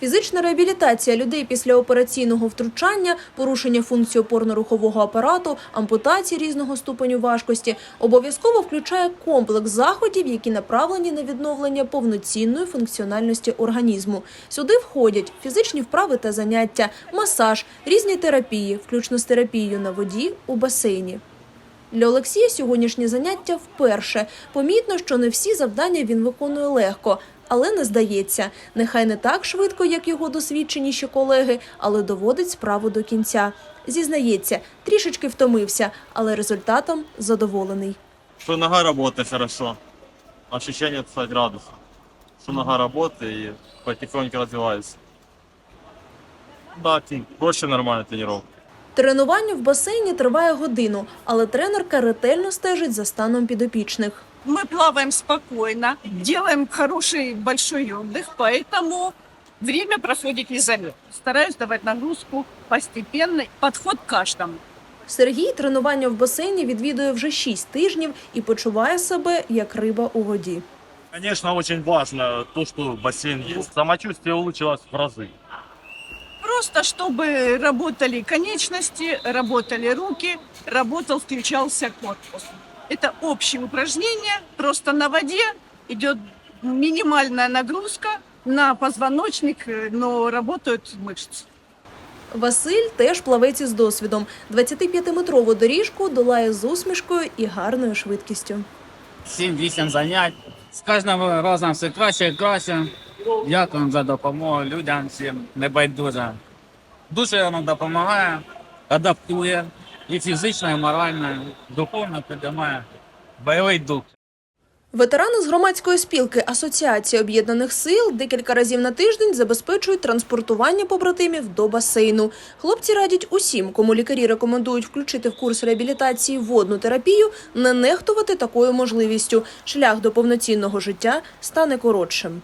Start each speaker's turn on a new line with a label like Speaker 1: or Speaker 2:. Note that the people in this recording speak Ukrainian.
Speaker 1: Фізична реабілітація людей після операційного втручання, порушення функції опорно-рухового апарату, ампутації різного ступеню важкості обов'язково включає комплекс заходів, які направлені на відновлення повноцінної функціональності організму. Сюди входять фізичні вправи та заняття, масаж, різні терапії, включно з терапією на воді у басейні. Для Олексія сьогоднішнє заняття вперше. Помітно, що не всі завдання він виконує легко, але не здається. Нехай не так швидко, як його досвідченіші колеги, але доводить справу до кінця. Зізнається, трішечки втомився, але результатом задоволений.
Speaker 2: Что нога работает хорошо. Ощущение 30 градусов. Что нога работает и потихоньку развивается. Да, ти- проще нормальная тренировка.
Speaker 1: Тренування в басейні триває годину, але тренерка ретельно стежить за станом підопічних
Speaker 3: Мы плаваем спокойно, делаем хороший большой отдых, поэтому время проходит незаметно. Стараюсь давать нагрузку постепенный, подход к каждому.
Speaker 1: Сергій тренування в басейні відвідує вже 6 тижнів і почуває себе як риба у воді.
Speaker 2: Конечно, очень важно то, что бассейн есть. Самочувствие улучшилось в разы.
Speaker 3: Просто чтобы работали конечности, работали руки, работал, включался корпус. Это общее упражнение, просто на воде идет минимальная нагрузка на позвоночник, э, но работают мышцы.
Speaker 1: Василь теж плавець із досвідом. 25-метрову доріжку долає з усмішкою і гарною швидкістю.
Speaker 4: 7-8 занять. З кожним разом все краще і краще. Дякую за допомогу людям всім небайдужим. Дуже воно допомагає, адаптує і фізично, і морально, духовно підіймає бойовий дух.
Speaker 1: Ветерани з громадської спілки Асоціації об'єднаних сил декілька разів на тиждень забезпечують транспортування побратимів до басейну. Хлопці радять усім, кому лікарі рекомендують включити в курс реабілітації водну терапію, не нехтувати такою можливістю. Шлях до повноцінного життя стане коротшим.